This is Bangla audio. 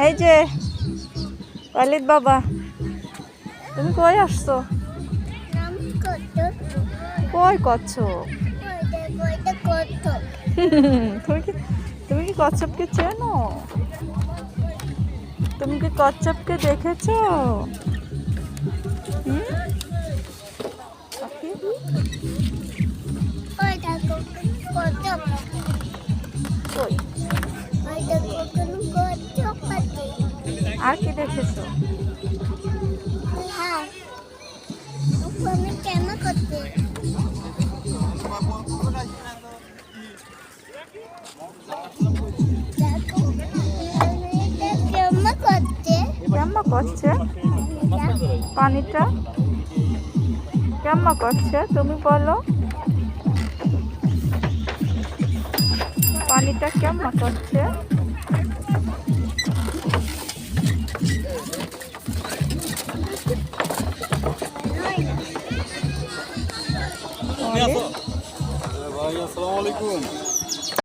এই যে ওয়ালিদ বাবা তুমি কই আসছো কই করছ তুমি কি তুমি কি কচ্ছপকে চেনো তুমি কি কচ্ছপকে দেখেছ কই আর কি দেখেছ? হ্যাঁ। কেমন করছে? পানিটা? কেমন করছে? তুমি বলো। পানিটা কেমন করছে? আসসালামু আলাইকুম।